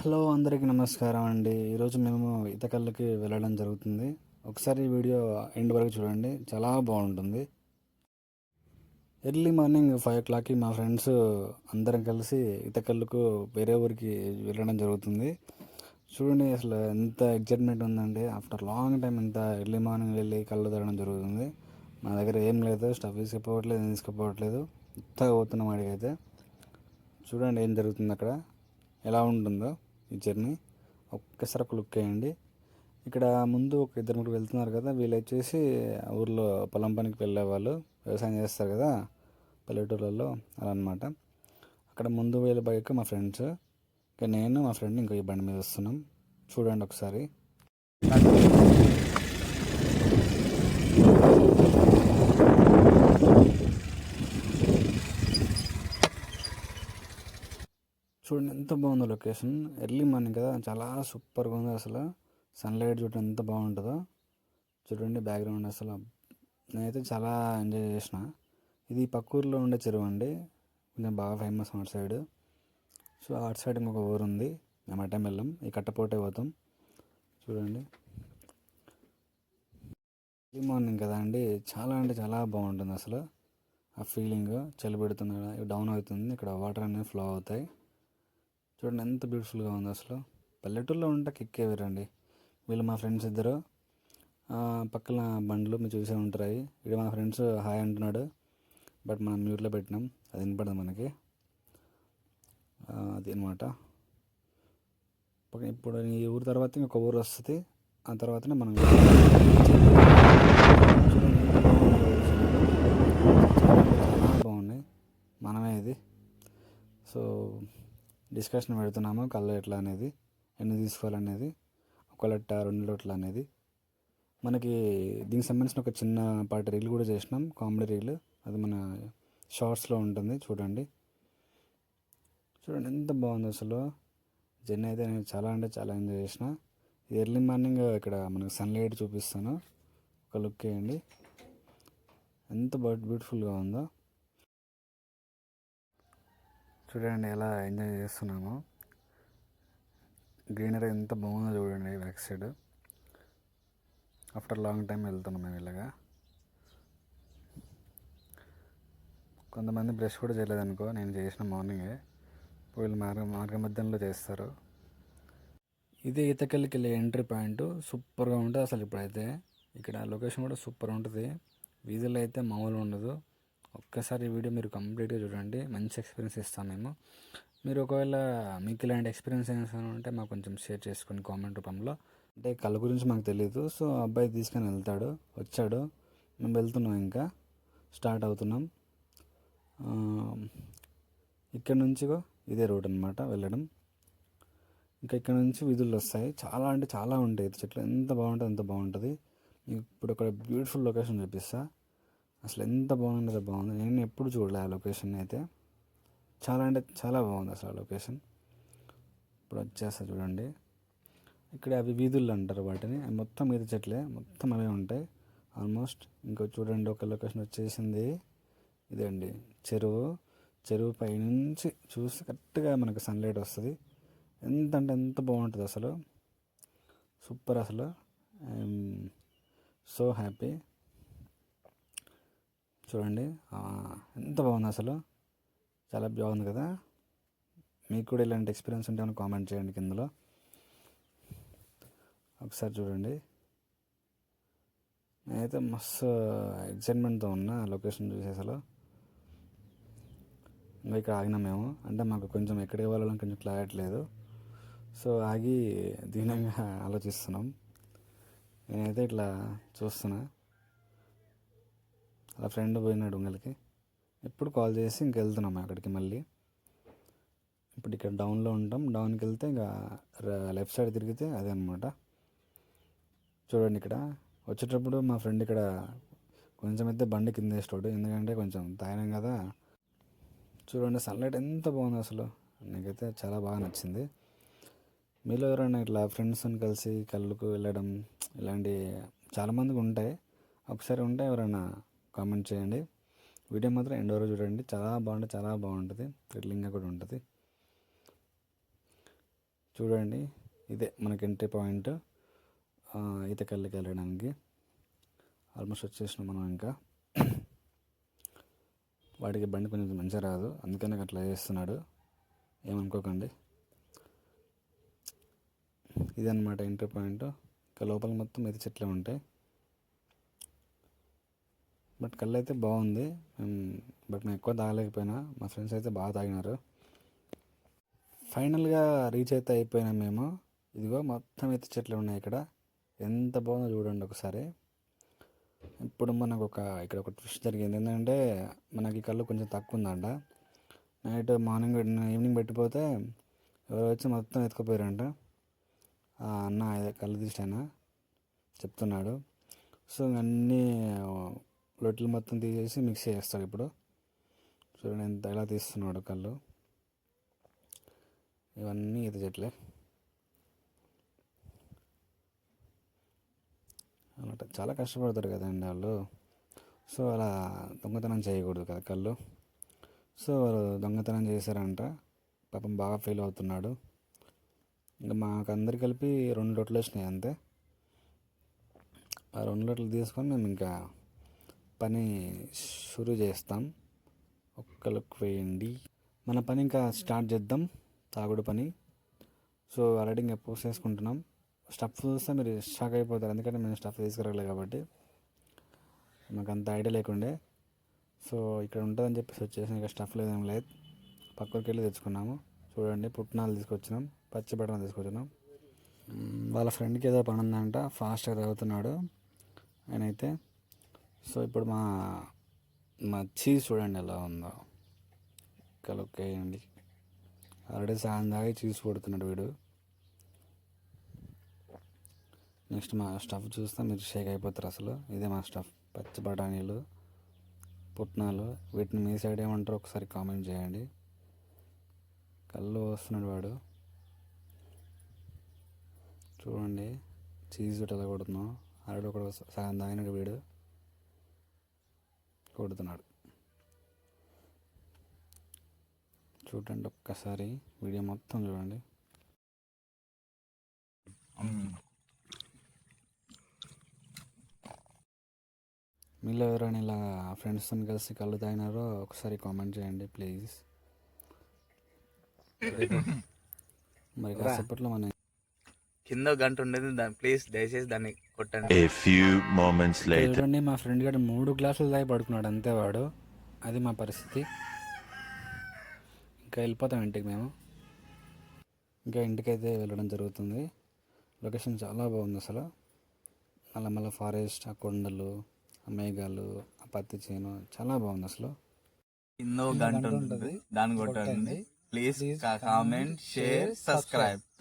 Hello అందరికీ నమస్కారం అండి. ఈరోజు మేము ఈతకల్లుకి వెళ్ళడం జరుగుతుంది. ఒకసారి ఈ వీడియో ఎండ్ వరకు చూడండి. చాలా బాగుంటుంది. ఎర్లీ మార్నింగ్ ఫైవ్ ఓ క్లాక్కి మా ఫ్రెండ్స్ అందరం కలిసి ఇతకల్లుకు వేరే ఊరికి వెళ్ళడం జరుగుతుంది. చూడండి అసలు ఎంత ఎగ్జైట్మెంట్ ఉందండి ఆఫ్టర్ లాంగ్ టైం ఇంత ఎర్లీ మార్నింగ్ వెళ్ళి కళ్ళు తగ్గడం జరుగుతుంది. మా దగ్గర ఏం లేదు. స్టఫ్ తీసుకుపోవట్లేదు ఏం తీసుకుపోవట్లేదు. ఇంత పోతున్నాం అడిగైతే. చూడండి ఏం జరుగుతుంది అక్కడ. ఎలా ఉంటుందో. ఈ జర్నీ. ఒక్కసారి ఒక లుక్ వేయండి. ఇక్కడ ముందు ఒక ఇద్దరు ముగ్గురు వెళ్తున్నారు కదా వీళ్ళు వచ్చేసి ఊర్లో పొలం పనికి వెళ్ళేవాళ్ళు వ్యవసాయం చేస్తారు కదా పల్లెటూర్లలో అలా అనమాట అక్కడ ముందు వేల బైక్ మా ఫ్రెండ్స్. ఇంకా నేను మా ఫ్రెండ్ ఇంకో ఈ బండి మీద వస్తున్నాం. చూడండి ఒకసారి. చూడండి ఎంత బాగుందో లొకేషన్. ఎర్లీ మార్నింగ్ కదా చాలా సూపర్గా ఉంది అసలు. సన్లైట్ చూడండి ఎంత బాగుంటుందో. చూడండి బ్యాక్గ్రౌండ్ అసలు. నేనైతే చాలా ఎంజాయ్ చేసిన. ఇది పక్కూరులో ఉండే చెరువు అండి. కొంచెం బాగా ఫేమస్ అటు సైడ్. సో అటు సైడ్ ఇంకొక ఊరు ఉంది. మేము అటెం వెళ్ళాం. ఈ కట్టపోటే పోతాం. చూడండి. ఎర్లీ మార్నింగ్ కదా అండి. చాలా అంటే చాలా బాగుంటుంది అసలు. ఆ ఫీలింగ్. చలి పెడుతుంది డౌన్ అవుతుంది. ఇక్కడ వాటర్ అనేది ఫ్లో అవుతాయి. చూడండి ఎంత బ్యూటిఫుల్గా ఉంది అసలు. పల్లెటూరులో ఉంటే కిక్కే వేరండి వీళ్ళు మా ఫ్రెండ్స్ ఇద్దరు. పక్కన బండ్లు మీరు చూసే ఉంటాయి ఇక్కడ మా ఫ్రెండ్స్ హాయ్ అంటున్నాడు. బట్ మనం మ్యూట్లో పెట్టినాం. అది వినపడదు మనకి. అది అనమాట ఇప్పుడు ఈ ఊరు తర్వాత ఇంకొక ఊరు వస్తుంది. ఆ తర్వాతనే మనం చాలా బాగున్నాయి. మనమే ఇది. సో డిస్కషన్ పెడుతున్నాము కళ్ళు ఎట్లా అనేది ఎన్ని తీసుకోవాలనేది ఒక లెట్ట రెండు లొట్ల అనేది. మనకి దీనికి సంబంధించిన ఒక చిన్న పాటి రీల్ కూడా చేసినాం కామెడీ రీల్ అది మన షార్ట్స్లో ఉంటుంది చూడండి. చూడండి ఎంత బాగుంది అసలు. జర్నీ అయితే నేను చాలా అంటే చాలా ఎంజాయ్ చేసిన. ఎర్లీ మార్నింగ్ ఇక్కడ మనకు సన్లైట్ చూపిస్తాను. ఒక లుక్ వేయండి. ఎంత బ్యూటిఫుల్గా ఉందో. చూడండి ఎలా ఎంజాయ్ చేస్తున్నామో. గ్రీనరీ ఎంత బాగుందో చూడండి back side. After long time వెళ్తున్నాం మేము ఇలాగా. కొంతమంది బ్రష్ కూడా చేయలేదనుకో నేను చేసిన మార్నింగే. వీళ్ళు మార్గ మార్గ మధ్యంలో చేస్తారు. ఇది ఈతకెళ్ళికి వెళ్ళే ఎంట్రీ పాయింట్ సూపర్గా ఉంటుంది అసలు ఇప్పుడైతే. ఇక్కడ లొకేషన్ కూడా సూపర్ ఉంటుంది. వీధుల్లో అయితే మామూలు ఉండదు. ఒక్కసారి ఈ వీడియో మీరు కంప్లీట్గా చూడండి. మంచి ఎక్స్పీరియన్స్ ఇస్తాం మేము. మీరు ఒకవేళ మీకు ఇలాంటి ఎక్స్పీరియన్స్ ఏమైనా ఉంటే మాకు కొంచెం షేర్ చేసుకోండి కామెంట్ రూపంలో. అంటే కళ్ళ గురించి మాకు తెలియదు సో అబ్బాయి తీసుకొని వెళ్తాడు. వచ్చాడు. మేము వెళ్తున్నాం ఇంకా. స్టార్ట్ అవుతున్నాం. ఇక్కడ నుంచి ఇదే రోడ్ అనమాట వెళ్ళడం. ఇంకా ఇక్కడ నుంచి విధులు వస్తాయి. చాలా అంటే చాలా ఉంటాయి. చెట్లు ఎంత బాగుంటుంది ఎంత బాగుంటుంది. మీకు ఇప్పుడు ఒక బ్యూటిఫుల్ లొకేషన్ చూపిస్తాను అసలు ఎంత బాగుందో బాగుంది. నేను ఎప్పుడు చూడలే ఆ లొకేషన్ అయితే. చాలా అంటే చాలా బాగుంది అసలు ఆ లొకేషన్. ఇప్పుడు వచ్చేస్తా చూడండి. ఇక్కడ అవి వీధులు అంటారు వాటిని. మొత్తం మీద చెట్లే. మొత్తం అవే ఉంటాయి. ఆల్మోస్ట్ ఇంకో చూడండి ఒక లొకేషన్ వచ్చేసింది. ఇదండి చెరువు. చెరువు పైనుంచి చూసి కరెక్ట్గా మనకు సన్లైట్ వస్తుంది. ఎంత అంటే ఎంత బాగుంటుంది అసలు. సూపర్ అసలు. I'm so happy. చూడండి. ఎంత బాగుంది అసలు. చాలా బాగుంది కదా. మీకు కూడా ఇలాంటి ఎక్స్పీరియన్స్ ఉంటే కామెంట్ చేయండి కిందలో. ఒకసారి చూడండి. నేనైతే మస్తు ఎక్సైట్మెంట్తో ఉన్నా లొకేషన్ చూసి అసలు. ఇంకా ఇక్కడ ఆగినాం మేము. అంటే మాకు కొంచెం ఎక్కడికి వెళ్ళాలని కొంచెం క్లారిటీ లేదు. సో ఆగి దీనంగా ఆలోచిస్తున్నాం. నేనైతే ఇట్లా చూస్తున్నా. అలా ఫ్రెండ్ పోయినాడు ఉంగలికి. ఎప్పుడు కాల్ చేసి ఇంక వెళ్తున్నాం అక్కడికి మళ్ళీ. ఇప్పుడు ఇక్కడ డౌన్లో ఉంటాం. డౌన్కి వెళ్తే ఇంకా లెఫ్ట్ సైడ్ తిరిగితే అదే అనమాట చూడండి ఇక్కడ. వచ్చేటప్పుడు మా ఫ్రెండ్ ఇక్కడ కొంచెం అయితే బండి కింద వేస్తాడు ఎందుకంటే కొంచెం తాగినాం కదా. చూడండి సన్లైట్ ఎంత బాగుంది అసలు. నాకైతే చాలా బాగా నచ్చింది. మీలో ఎవరైనా ఇట్లా ఫ్రెండ్స్ని కలిసి కళ్ళకు వెళ్ళడం ఇలాంటి చాలామందికి ఉంటాయి. ఒకసారి ఉంటే ఎవరైనా కామెంట్ చేయండి. వీడియో మాత్రం ఎండ్ వరకు చూడండి. చాలా బాగుంటుంది చాలా బాగుంటుంది. థ్రిల్లింగ్గా కూడా ఉంటుంది. చూడండి. ఇదే మనకి ఎంట్రీ పాయింట్ ఈతకల్లికి వెళ్ళడానికి. ఆల్మోస్ట్ వచ్చేసినాం మనం ఇంకా. వాడికి బండి కొంచెం మంచిగా రాదు. అందుకని అట్లా చేస్తున్నాడు. ఏమనుకోకండి. ఇదన్నమాట ఎంట్రీ పాయింట్ ఇంకా లోపల మొత్తం ఇది చెట్లే ఉంటాయి. బట్ కళ్ళు అయితే బాగుంది బట్ మేము ఎక్కువ తాగలేకపోయినా. మా ఫ్రెండ్స్ అయితే బాగా తాగినారు. ఫైనల్గా రీచ్ అయితే అయిపోయినాం మేము. ఇదిగో మొత్తం అయితే చెట్లు ఉన్నాయి ఇక్కడ. ఎంత బాగుందో చూడండి ఒకసారి. ఇప్పుడు మనకు ఒక ఇక్కడ ఒక ట్విస్ట్ జరిగింది. ఏంటంటే మనకి కళ్ళు కొంచెం తక్కువ ఉందంట నైట్ మార్నింగ్ ఈవినింగ్ పెట్టిపోతే ఎవరో వచ్చి మొత్తం ఎత్తుకుపోయారంట. ఆ అన్న అదే కళ్ళు తీసాన చెప్తున్నాడు. సో అన్నీ లొట్లు మొత్తం తీసేసి మిక్స్ చేస్తాడు ఇప్పుడు. చూడండి ఎంత ఎలా తీస్తున్నాడు కళ్ళు. ఇవన్నీ ఈత చెట్లే. అన్నమాట. చాలా కష్టపడతారు కదండి వాళ్ళు. సో అలా దొంగతనం చేయకూడదు కదా కళ్ళు. సో వాళ్ళు దొంగతనం చేశారంట. పాపం బాగా ఫీల్ అవుతున్నాడు. ఇంకా మాకు అందరు కలిపి రెండు రొట్టెలు వచ్చినాయి అంతే. ఆ రెండు రొట్టెలు తీసుకొని మేము ఇంకా పని షురు చేస్తాం. ఒక్కలకు వేయండి. మన పని ఇంకా స్టార్ట్ చేద్దాం. తాగుడు పని. సో ఆల్రెడీ ఇంకా పోస్ట్ చేసుకుంటున్నాం. స్టఫ్ చూస్తే మీరు షాక్ అయిపోతారు. ఎందుకంటే మేము స్టఫ్ తీసుకురాలేదు కాబట్టి. మాకు అంత ఐడియా లేకుండే. సో ఇక్కడ ఉంటుందని చెప్పేసి వచ్చేసి ఇంకా స్టఫ్ లేదేం లేదు. పక్కకి వెళ్ళి తెచ్చుకున్నాము. చూడండి పుట్నాలు తీసుకొచ్చినాం. పచ్చి బట్టలు తీసుకొచ్చినాం. వాళ్ళ ఫ్రెండ్కి ఏదో పని ఉందంట ఫాస్ట్గా తాగుతున్నాడు. ఆయన అయితే సో ఇప్పుడు మా మా చీజ్ చూడండి ఎలా ఉందో. కలుక్కేయండి. ఆల్రెడీ సాయం దాగి చీజ్ కొడుతున్నాడు వీడు. నెక్స్ట్ మా స్టఫ్ చూస్తే మీరు షేక్ అయిపోతారు అసలు. ఇదే మా స్టఫ్. పచ్చి బఠానీలు పుట్నాలు వీటిని మీ సైడ్ ఏమంటారో ఒకసారి కామెంట్ చేయండి. కళ్ళు వస్తున్నాడు వాడు. చూడండి చీజ్ ఎలా కొడుతున్నావు ఆల్రెడీ ఒకడు సగం తాగినాడు వీడు. కొడుతున్నాడు. చూడండి ఒక్కసారి వీడియో మొత్తం చూడండి. మీలో ఎవరైనా ఇలా ఫ్రెండ్స్తో కలిసి కళ్ళు తాగినారో ఒకసారి కామెంట్ చేయండి ప్లీజ్. మరి కాసేపట్లో మన కింద గంట ఉండేది దాని ప్లీజ్ దయచేసి దాన్ని కొట్టండి. A few moments ఇక్కడ later. చూడండి మా ఫ్రెండ్ గారు మూడు గ్లాసులు తాగి పడుకున్నాడు అంతే వాడు. అది మా పరిస్థితి. ఇంకా వెళ్ళిపోతాం ఇంటికి మేము. ఇంకా ఇంటికైతే వెళ్ళడం జరుగుతుంది. లొకేషన్ చాలా బాగుంది అసలు. మళ్ళీ మళ్ళీ ఫారెస్ట్ ఆ కొండలు ఆ మేఘాలు ఆ పత్తి చేను చాలా బాగుంది అసలు. కింద ఒక గంట ఉంటుంది. దాన్ని కొట్టండి. Please comment share subscribe